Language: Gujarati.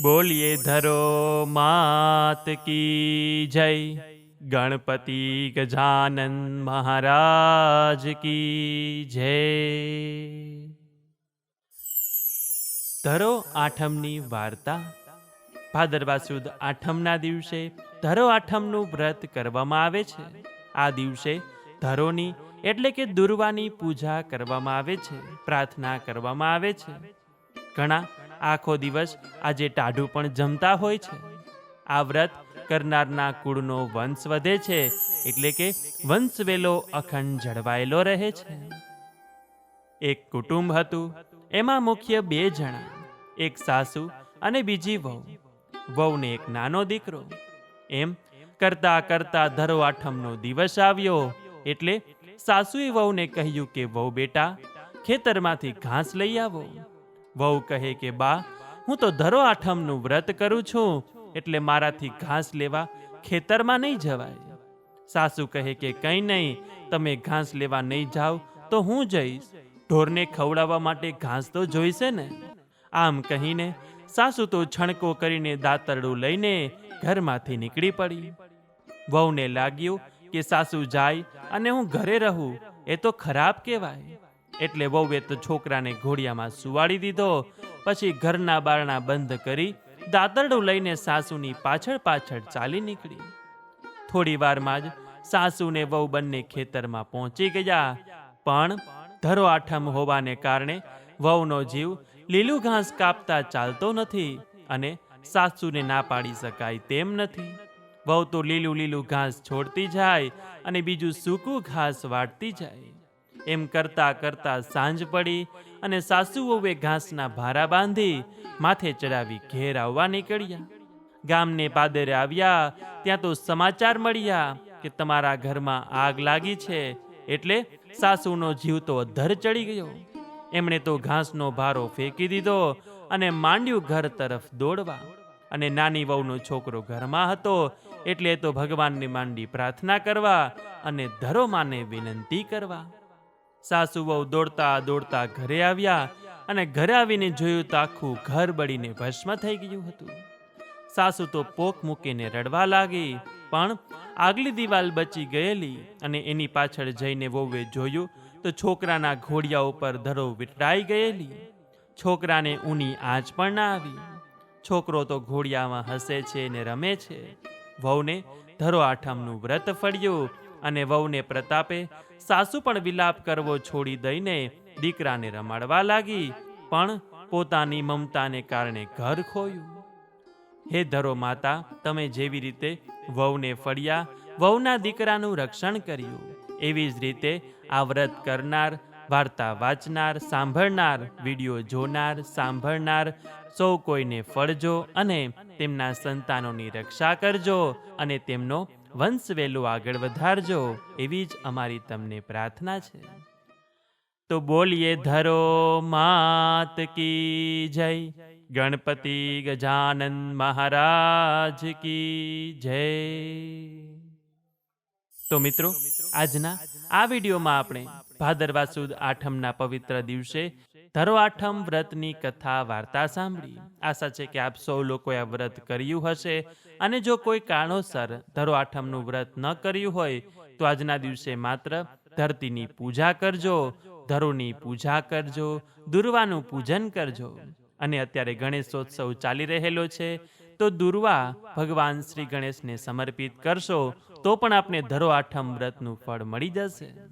બોલીએ, ધરો માત કી જય. ગણપતિ ગજાનન મહારાજ કી જય. ધરો આઠમની વાર્તા. ભાદરવા સુદ આઠમના દિવસે ધરો આઠમનું વ્રત કરવામાં આવે છે. આ દિવસે ધરોની એટલે કે દુર્વાની પૂજા કરવામાં આવે છે, પ્રાર્થના કરવામાં આવે છે. ઘણા આખો દિવસ આજે ટાઢું પણ જમતા હોય છે. આ વ્રત કરનારના કુળનો વંશ વધે છે એટલે કે વંશવેલો અખંડ જળવાયેલો રહે છે. એક કુટુંબ હતું, એમાં મુખ્ય બે જણા, એક સાસુ અને બીજી વહુ. વહુને એક નાનો દીકરો. એમ કરતા કરતા ધરો આઠમનો દિવસ આવ્યો એટલે સાસુએ વહુને કહ્યું કે, વહુ બેટા, ખેતરમાંથી ઘાસ લઈ આવો. વહુ કહે કે, બા, હું તો ધરો આઠમનું વ્રત કરું છું, એટલે મારાથી ઘાસ લેવા ખેતરમાં નહીં જવાય. સાસુ કહે કે, કંઈ નહીં, તમે ઘાસ લેવા નહીં જાઓ તો હું જઈશ. ઢોરને ખવડાવવા માટે ઘાસ તો જોઈશે ને. આમ કહીને સાસુ તો છણકો કરીને દાતરડું લઈને ઘરમાંથી નીકળી પડી. વહુને લાગ્યું કે સાસુ જાય અને હું ઘરે રહું, એ તો ખરાબ કહેવાય. એટલે વહુએ તો છોકરાને ઘોડિયામાં સુવાડી દીધો, પછી ઘરના બારણા બંધ કરી દાતરડું લઈને સાસુની પાછળ પાછળ ચાલી નીકળી. થોડી વારમાં જ સાસુ ને વહુ બંને ખેતરમાં પહોંચી ગયા, પણ ધરો આઠમ હોવાને કારણે વહુનો જીવ લીલું ઘાસ કાપતા ચાલતો નથી અને સાસુને ના પાડી શકાય તેમ નથી. વહુ તો લીલું લીલું ઘાસ છોડતી જાય અને બીજું સૂકું ઘાસ વાટતી જાય. એમ કરતા કરતા સાંજ પડી અને સાસુઓએ ઘાસના ભારા બાંધી માથે ચડાવી ઘેર આવવા નીકળ્યા. ગામને પાદરે આવ્યા, ત્યાં તો સમાચાર મળ્યા કે તમારા ઘરમાં આગ લાગી છે એટલે સાસુનો જીવ તો અધર ચડી ગયો. એમણે તો ઘાસનો ભારો ફેંકી દીધો અને માંડ્યું ઘર તરફ દોડવા. અને નાની વહુનો છોકરો ઘરમાં હતો એટલે તો ભગવાનની માંડી પ્રાર્થના કરવા અને ધરો માને વિનંતી કરવા. સાસુ વહુ દોડતા દોડતા ઘરે આવ્યા અને ઘરે આવીને જોયું તો આખું ઘર બળીને ભસ્મ થઈ ગયું હતું. સાસુ તો પોક મૂકીને રડવા લાગી, પણ આગલી દિવાલ બચી ગયેલી અને એની પાછળ જઈને વહુએ જોયું તો છોકરાના ઘોડિયા ઉપર ધરો વીંટળાઈ ગયેલી. છોકરાને ઊની આંચ પણ ના આવી. છોકરો તો ઘોડિયામાં હસે છે ને રમે છે. વહુને ધરો આઠમનું વ્રત ફળ્યું અને વહુને પ્રતાપે સાસુ પણ વિલાપ કરવો છોડી દઈને દીકરાને રમાડવા લાગી, પણ પોતાની મમતાને કારણે ઘર ખોયું. હે ધરો માતા, તમે જેવી રીતે વહુને ફળ્યા, વહુના દીકરાનું રક્ષણ કર્યું. એવી જ રીતે આ વ્રત કરનાર, વાર્તા વાંચનાર, સાંભળનાર, વીડિયો જોનાર, સાંભળનાર, સૌ કોઈને ફળજો અને તેમના સંતાનોની રક્ષા કરજો અને તેમનો વંશ વહેલું આગળ વધારજો, એવી જ અમારી તમને પ્રાર્થના છે. તો બોલીએ, ધરો માત કી જય, ગણપતિ ગજાનન મહારાજ કી જય. તો મિત્રો, આજના આ વિડીયોમાં આપણે ભાદરવા સુદ આઠમના પવિત્ર દિવસે ધરો આઠમ વ્રતની કથા વાર્તા સાંભળી. આશા છે કે આપ સૌ લોકોએ આ વ્રત કર્યું હશે. અને જો કોઈ કારણોસર ધરો આઠમનું વ્રત ન કર્યું હોય, તો આજના દિવસે માત્ર ધરતીની પૂજા કરજો, ધરોની પૂજા કરજો, દુર્વાનું પૂજન કરજો. અને અત્યારે ગણેશોત્સવ ચાલી રહેલો છે, તો દુર્વા ભગવાન શ્રી ગણેશને સમર્પિત કરશો, તો પણ આપને ધરો આઠમ વ્રતનું ફળ મળી જશે.